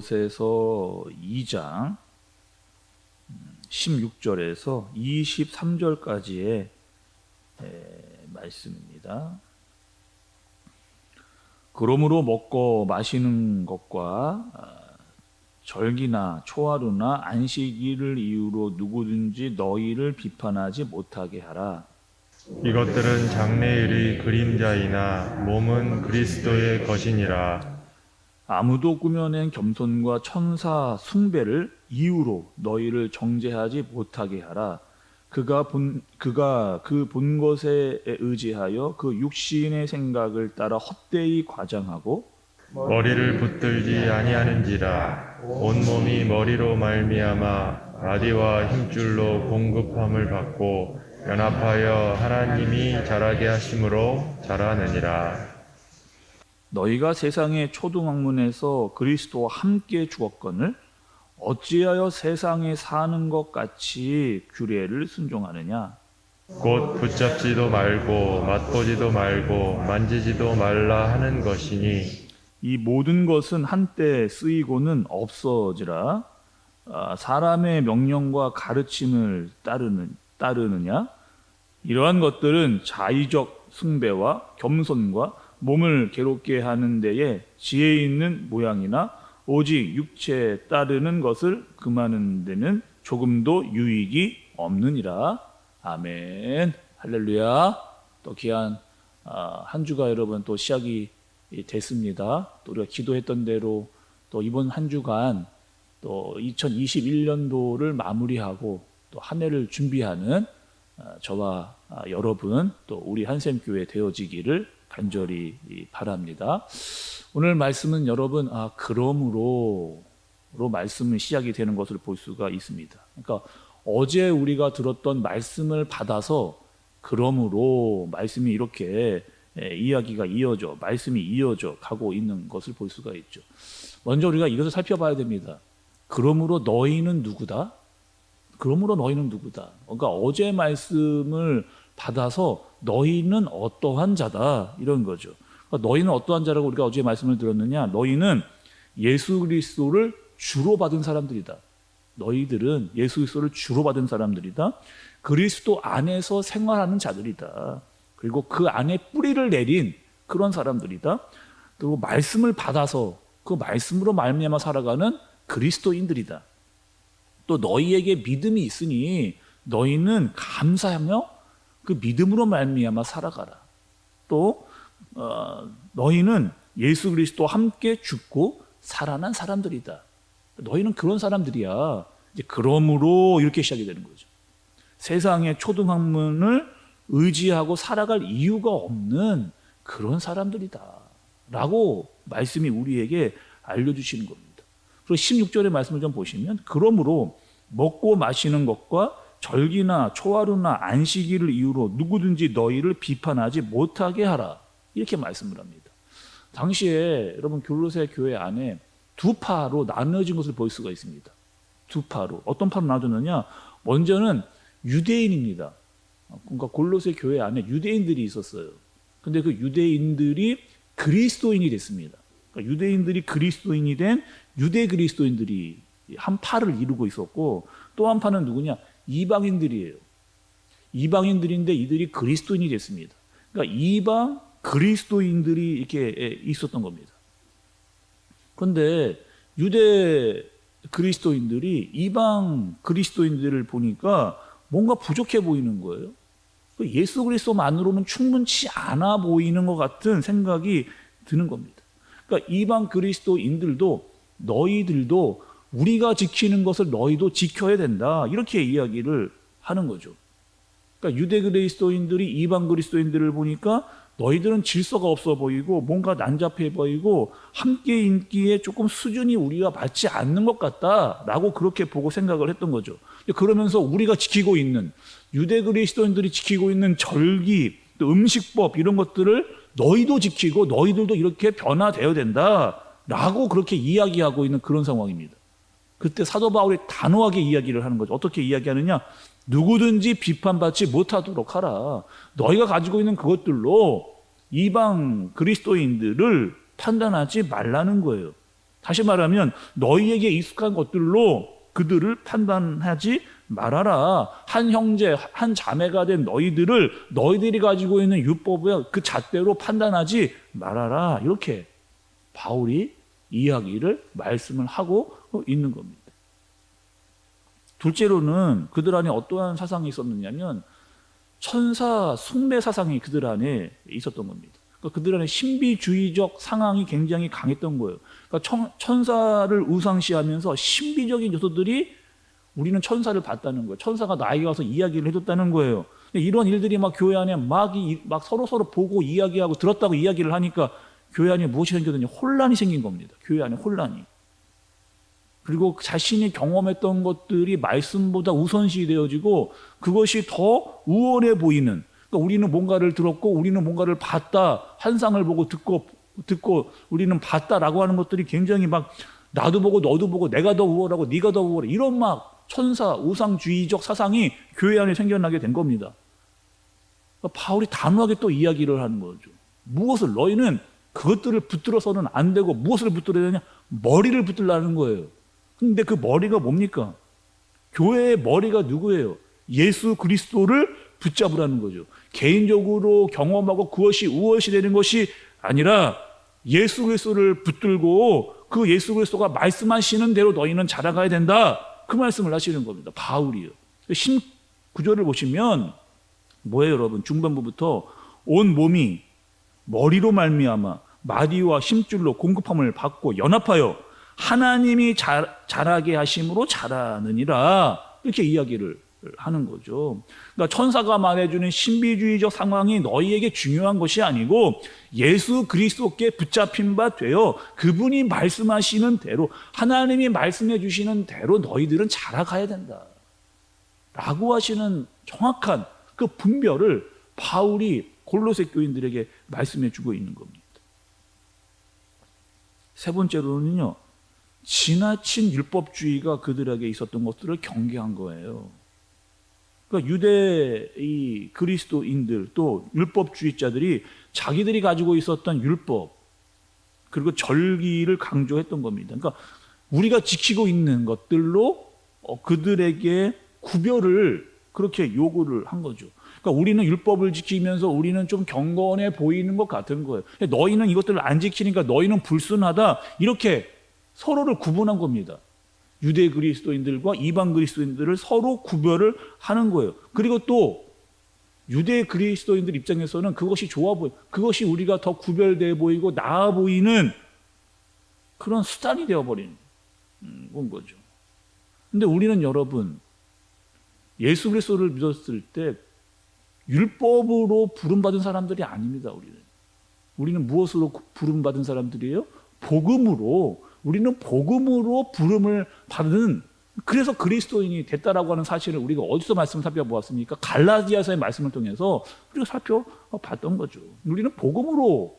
골로새서 2장 16절에서 23절까지의 말씀입니다. 그러므로 먹고 마시는 것과 아, 절기나 초하루나 안식일을 이유로 누구든지 너희를 비판하지 못하게 하라. 이것들은 장래일의 그림자이나 몸은 그리스도의 것이니라. 아무도 꾸며낸 겸손과 천사 숭배를 이유로 너희를 정죄하지 못하게 하라. 그가 본 그가 그 본 것에 의지하여 그 육신의 생각을 따라 헛되이 과장하고 머리를 붙들지 아니하는지라 온 몸이 머리로 말미암아 마디와 힘줄로 공급함을 받고 연합하여 하나님이 자라게 하심으로 자라느니라. 너희가 세상의 초등학문에서 그리스도와 함께 죽었거늘 어찌하여 세상에 사는 것 같이 규례를 순종하느냐? 곧 붙잡지도 말고 맛보지도 말고 만지지도 말라 하는 것이니 이 모든 것은 한때 쓰이고는 없어지라. 아, 사람의 명령과 가르침을 따르는 따르느냐? 이러한 것들은 자의적 숭배와 겸손과 몸을 괴롭게 하는 데에 지혜 있는 모양이나 오직 육체에 따르는 것을 금하는 데는 조금도 유익이 없느니라. 아멘. 할렐루야. 또 귀한 아, 한 주가 여러분 또 시작이 됐습니다. 또 우리가 기도했던 대로 또 이번 한 주간 또 2021년도를 마무리하고 또 한 해를 준비하는 아, 저와 아, 여러분 또 우리 한샘 교회 되어지기를 간절히 바랍니다. 오늘 말씀은 여러분 아 그러므로 로 말씀이 시작이 되는 것을 볼 수가 있습니다. 그러니까 어제 우리가 들었던 말씀을 받아서 그러므로 말씀이 이렇게 예, 이야기가 이어져 말씀이 이어져 가고 있는 것을 볼 수가 있죠. 먼저 우리가 이것을 살펴봐야 됩니다. 그러므로 너희는 누구다? 그러므로 너희는 누구다? 그러니까 어제 말씀을 받아서 너희는 어떠한 자다 이런 거죠. 그러니까 너희는 어떠한 자라고 우리가 어제 말씀을 들었느냐? 너희는 예수 그리스도를 주로 받은 사람들이다. 너희들은 예수 그리스도를 주로 받은 사람들이다. 그리스도 안에서 생활하는 자들이다. 그리고 그 안에 뿌리를 내린 그런 사람들이다. 그리고 말씀을 받아서 그 말씀으로 말미암아 살아가는 그리스도인들이다. 또 너희에게 믿음이 있으니 너희는 감사하며 그 믿음으로 말미암아 살아가라. 또 어, 너희는 예수 그리스도 함께 죽고 살아난 사람들이다. 너희는 그런 사람들이야. 이제 그러므로 이렇게 시작이 되는 거죠. 세상의 초등학문을 의지하고 살아갈 이유가 없는 그런 사람들이다. 라고 말씀이 우리에게 알려주시는 겁니다. 그리고 16절의 말씀을 좀 보시면, 그러므로 먹고 마시는 것과 절기나 초하루나 안식일을 이유로 누구든지 너희를 비판하지 못하게 하라. 이렇게 말씀을 합니다. 당시에 여러분 교로새 교회 안에 두 파로 나눠진 것을 볼 수가 있습니다. 두 파로. 어떤 파로 나눠졌느냐? 먼저는 유대인입니다. 그러니까 골로새 교회 안에 유대인들이 있었어요. 근데 그 유대인들이 그리스도인이 됐습니다. 그러니까 유대인들이 그리스도인이 된 유대 그리스도인들이 한 파를 이루고 있었고 또 한 파는 누구냐? 이방인들이에요. 이방인들인데 이들이 그리스도인이 됐습니다. 그러니까 이방 그리스도인들이 이렇게 있었던 겁니다. 그런데 유대 그리스도인들이 이방 그리스도인들을 보니까 뭔가 부족해 보이는 거예요. 그 예수 그리스도만으로는 충분치 않아 보이는 것 같은 생각이 드는 겁니다. 그러니까 이방 그리스도인들도 너희들도 우리가 지키는 것을 너희도 지켜야 된다. 이렇게 이야기를 하는 거죠. 그러니까 유대 그리스도인들이 이방 그리스도인들을 보니까 너희들은 질서가 없어 보이고 뭔가 난잡해 보이고 함께 있기에 조금 수준이 우리가 맞지 않는 것 같다라고 그렇게 보고 생각을 했던 거죠. 그러면서 우리가 지키고 있는 유대 그리스도인들이 지키고 있는 절기, 또 음식법 이런 것들을 너희도 지키고 너희들도 이렇게 변화되어야 된다라고 그렇게 이야기하고 있는 그런 상황입니다. 그때 사도 바울이 단호하게 이야기를 하는 거죠. 어떻게 이야기하느냐? 누구든지 비판받지 못하도록 하라. 너희가 가지고 있는 그것들로 이방 그리스도인들을 판단하지 말라는 거예요. 다시 말하면 너희에게 익숙한 것들로 그들을 판단하지 말아라. 한 형제, 한 자매가 된 너희들을 너희들이 가지고 있는 율법의 그 잣대로 판단하지 말아라. 이렇게 바울이 이야기를 말씀을 하고 있는 겁니다. 둘째로는 그들 안에 어떠한 사상이 있었느냐면 천사 숭배 사상이 그들 안에 있었던 겁니다. 그러니까 그들 안에 신비주의적 상황이 굉장히 강했던 거예요. 그러니까 천, 천사를 우상시하면서 신비적인 요소들이 우리는 천사를 봤다는 거예요. 천사가 나에게 와서 이야기를 해줬다는 거예요. 이런 일들이 막 교회 안에 막, 이- 막 서로 서로 보고 이야기하고 들었다고 이야기를 하니까 교회 안에 무엇이 생겼느냐? 혼란이 생긴 겁니다. 교회 안에 혼란이. 그리고 자신이 경험했던 것들이 말씀보다 우선시 되어지고 그것이 더 우월해 보이는 그러니까 우리는 뭔가를 들었고 우리는 뭔가를 봤다 환상을 보고 듣고 듣고 우리는 봤다라고 하는 것들이 굉장히 막 나도 보고 너도 보고 내가 더 우월하고 네가 더 우월해 이런 막 천사 우상주의적 사상이 교회 안에 생겨나게 된 겁니다. 그러니까 바울이 단호하게 또 이야기를 하는 거죠. 무엇을 너희는 그것들을 붙들어서는 안 되고 무엇을 붙들어야 되냐? 머리를 붙들라는 거예요. 근데 그 머리가 뭡니까? 교회의 머리가 누구예요? 예수 그리스도를 붙잡으라는 거죠. 개인적으로 경험하고 그것이 우월시 되는 것이 아니라 예수 그리스도를 붙들고 그 예수 그리스도가 말씀하시는 대로 너희는 자라가야 된다. 그 말씀을 하시는 겁니다. 바울이요. 신 구절을 보시면 뭐예요, 여러분? 중반부부터 온 몸이 머리로 말미암아 마디와 힘줄로 공급함을 받고 연합하여 하나님이 자, 자라게 하심으로 자라느니라 이렇게 이야기를 하는 거죠. 그러니까 천사가 말해주는 신비주의적 상황이 너희에게 중요한 것이 아니고 예수 그리스도께 붙잡힌 바 되어 그분이 말씀하시는 대로 하나님이 말씀해 주시는 대로 너희들은 자라가야 된다. 라고 하시는 정확한 그 분별을 바울이 골로새 교인들에게 말씀해 주고 있는 겁니다. 세 번째로는요, 지나친 율법주의가 그들에게 있었던 것들을 경계한 거예요. 그러니까 유대 이 그리스도인들 또 율법주의자들이 자기들이 가지고 있었던 율법 그리고 절기를 강조했던 겁니다. 그러니까 우리가 지키고 있는 것들로 어, 그들에게 구별을 그렇게 요구를 한 거죠. 그러니까 우리는 율법을 지키면서 우리는 좀 경건해 보이는 것 같은 거예요. 너희는 이것들을 안 지키니까 너희는 불순하다. 이렇게 서로를 구분한 겁니다. 유대 그리스도인들과 이방 그리스도인들을 서로 구별을 하는 거예요. 그리고 또 유대 그리스도인들 입장에서는 그것이 좋아 보여. 그것이 우리가 더 구별돼 보이고 나아 보이는 그런 수단이 되어 버리는 건 거죠. 근데 우리는 여러분 예수 그리스도를 믿었을 때 율법으로 부름받은 사람들이 아닙니다. 우리는 우리는 무엇으로 부름받은 사람들이에요? 복음으로 우리는 복음으로 부름을 받은 그래서 그리스도인이 됐다라고 하는 사실을 우리가 어디서 말씀 살펴보았습니까? 갈라디아서의 말씀을 통해서 우리가 살펴봤던 거죠. 우리는 복음으로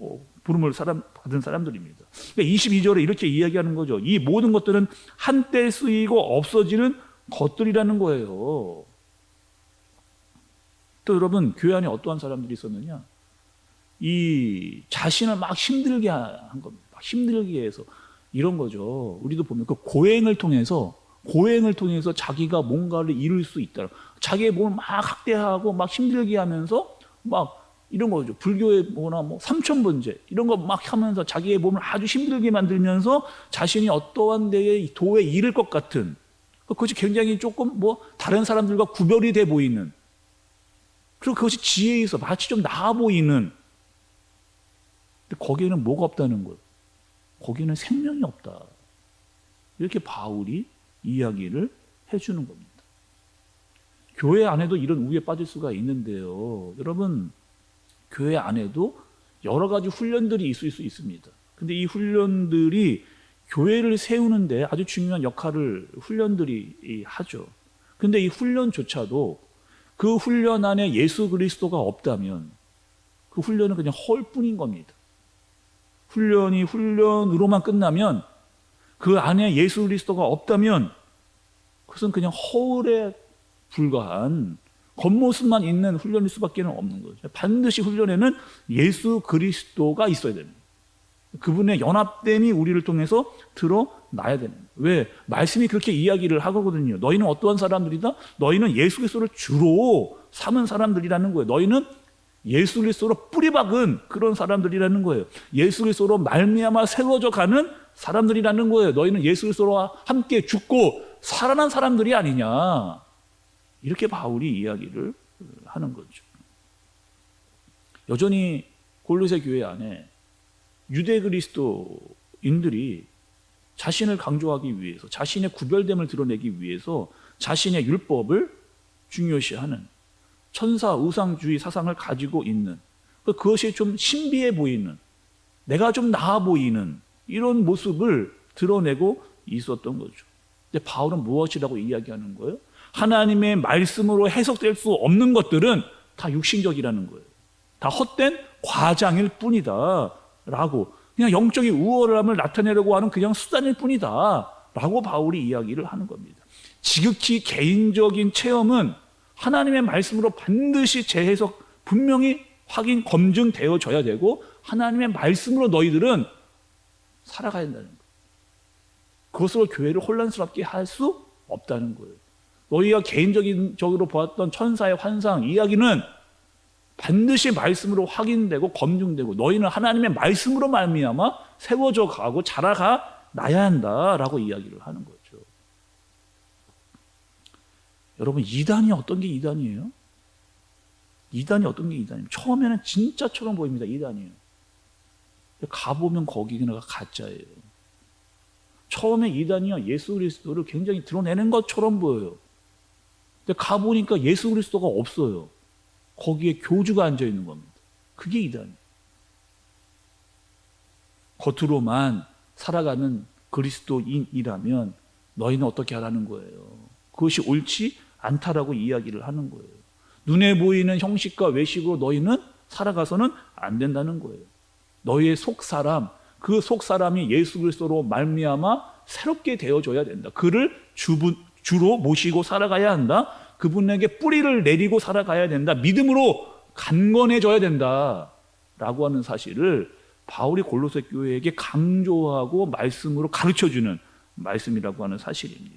어, 부름을 사람, 받은 사람들입니다. 그러니까 22절에 이렇게 이야기하는 거죠. 이 모든 것들은 한때 쓰이고 없어지는 것들이라는 거예요. 또 여러분 교회 안에 어떠한 사람들이 있었느냐? 이 자신을 막 힘들게 한 겁니다. 막 힘들게 해서 이런 거죠. 우리도 보면 그 고행을 통해서 고행을 통해서 자기가 뭔가를 이룰 수 있다. 자기의 몸을 막 학대하고 막 힘들게 하면서 막 이런 거죠. 불교의 뭐나 뭐 삼천번제 이런 거 막 하면서 자기의 몸을 아주 힘들게 만들면서 자신이 어떠한 데에 도에 이를 것 같은 그것이 굉장히 조금 뭐 다른 사람들과 구별이 돼 보이는 그리고 그것이 지혜에 있어 마치 좀 나아 보이는 근데 거기에는 뭐가 없다는 거예요. 거기는 생명이 없다. 이렇게 바울이 이야기를 해주는 겁니다. 교회 안에도 이런 우에 빠질 수가 있는데요. 여러분, 교회 안에도 여러 가지 훈련들이 있을 수 있습니다. 근데 이 훈련들이 교회를 세우는데 아주 중요한 역할을 훈련들이 하죠. 근데 이 훈련조차도 그 훈련 안에 예수 그리스도가 없다면 그 훈련은 그냥 헐 뿐인 겁니다. 훈련이 훈련으로만 끝나면 그 안에 예수 그리스도가 없다면 그것은 그냥 허울에 불과한 겉모습만 있는 훈련일 수밖에 없는 거죠. 반드시 훈련에는 예수 그리스도가 있어야 됩니다. 그분의 연합됨이 우리를 통해서 드러나야 되는 거예요. 왜? 말씀이 그렇게 이야기를 하거든요. 너희는 어떠한 사람들이다? 너희는 예수 그리스도를 주로 삼은 사람들이라는 거예요. 너희는 예수 그리스도로 뿌리박은 그런 사람들이라는 거예요. 예수 그리스도로 말미암아 세워져 가는 사람들이라는 거예요. 너희는 예수 그리스도와 함께 죽고 살아난 사람들이 아니냐. 이렇게 바울이 이야기를 하는 거죠. 여전히 골로새 교회 안에 유대 그리스도인들이 자신을 강조하기 위해서 자신의 구별됨을 드러내기 위해서 자신의 율법을 중요시하는 천사 우상주의 사상을 가지고 있는 그것이 좀 신비해 보이는 내가 좀 나아 보이는 이런 모습을 드러내고 있었던 거죠. 근데 바울은 무엇이라고 이야기하는 거예요? 하나님의 말씀으로 해석될 수 없는 것들은 다 육신적이라는 거예요. 다 헛된 과장일 뿐이다. 라고. 그냥 영적인 우월함을 나타내려고 하는 그냥 수단일 뿐이다. 라고 바울이 이야기를 하는 겁니다. 지극히 개인적인 체험은 하나님의 말씀으로 반드시 재해석 분명히 확인, 검증되어져야 되고 하나님의 말씀으로 너희들은 살아가야 된다는 거예요. 그것으로 교회를 혼란스럽게 할 수 없다는 거예요. 너희가 개인적으로 보았던 천사의 환상 이야기는 반드시 말씀으로 확인되고 검증되고 너희는 하나님의 말씀으로 말미암아 세워져 가고 자라가 나야 한다라고 이야기를 하는 거죠. 여러분 이단이 어떤 게 이단이에요? 이단이 어떤 게 이단이에요? 처음에는 진짜처럼 보입니다. 이단이에요. 가보면 거기가 가짜예요. 처음에 이단이요 예수 그리스도를 굉장히 드러내는 것처럼 보여요. 근데 가보니까 예수 그리스도가 없어요. 거기에 교주가 앉아 있는 겁니다. 그게 이단이에요. 겉으로만 살아가는 그리스도인이라면 너희는 어떻게 하라는 거예요? 그것이 옳지 않다라고 이야기를 하는 거예요. 눈에 보이는 형식과 외식으로 너희는 살아가서는 안 된다는 거예요. 너희의 속 사람, 그 속 사람이 예수 그리스도로 말미암아 새롭게 되어줘야 된다. 그를 주분, 주로 모시고 살아가야 한다. 그분에게 뿌리를 내리고 살아가야 된다. 믿음으로 강건해져야 된다. 라고 하는 사실을 바울이 골로새 교회에게 강조하고 말씀으로 가르쳐 주는 말씀이라고 하는 사실입니다.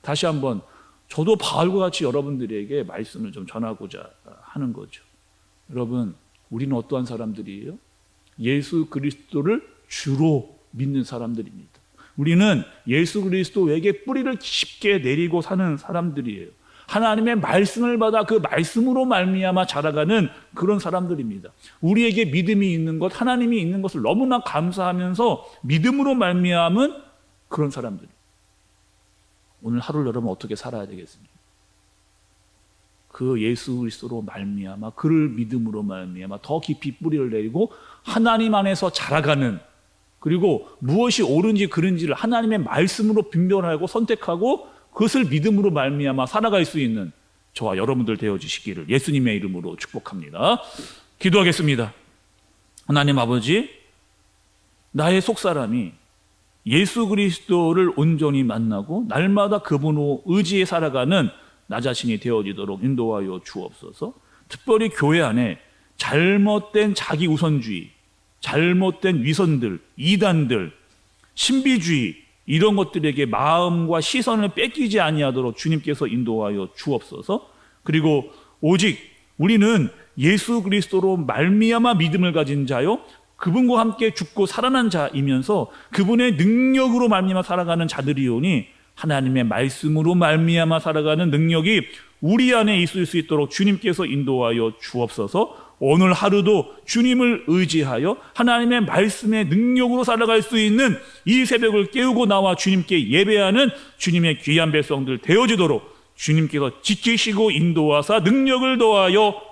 다시 한번 저도 바울과 같이 여러분들에게 말씀을 좀 전하고자 하는 거죠. 여러분, 우리는 어떠한 사람들이에요? 예수 그리스도를 주로 믿는 사람들입니다. 우리는 예수 그리스도에게 뿌리를 깊게 내리고 사는 사람들이에요. 하나님의 말씀을 받아 그 말씀으로 말미암아 자라가는 그런 사람들입니다. 우리에게 믿음이 있는 것, 하나님이 있는 것을 너무나 감사하면서 믿음으로 말미암은 그런 사람들. 오늘 하루를 여러분 어떻게 살아야 되겠습니까? 그 예수 그리스도로 말미암아 그를 믿음으로 말미암아 더 깊이 뿌리를 내리고 하나님 안에서 자라가는 그리고 무엇이 옳은지 그른지를 하나님의 말씀으로 분별하고 선택하고 그것을 믿음으로 말미암아 살아갈 수 있는 저와 여러분들 되어 주시기를 예수님의 이름으로 축복합니다. 기도하겠습니다. 하나님 아버지 나의 속사람이 예수 그리스도를 온전히 만나고 날마다 그분으로 의지에 살아가는 나 자신이 되어지도록 인도하여 주옵소서. 특별히 교회 안에 잘못된 자기 우선주의, 잘못된 위선들, 이단들, 신비주의 이런 것들에게 마음과 시선을 뺏기지 아니하도록 주님께서 인도하여 주옵소서. 그리고 오직 우리는 예수 그리스도로 말미암아 믿음을 가진 자요 그분과 함께 죽고 살아난 자이면서 그분의 능력으로 말미암아 살아가는 자들이오니 하나님의 말씀으로 말미암아 살아가는 능력이 우리 안에 있을 수 있도록 주님께서 인도하여 주옵소서. 오늘 하루도 주님을 의지하여 하나님의 말씀의 능력으로 살아갈 수 있는 이 새벽을 깨우고 나와 주님께 예배하는 주님의 귀한 백성들 되어지도록 주님께서 지키시고 인도하사 능력을 더하여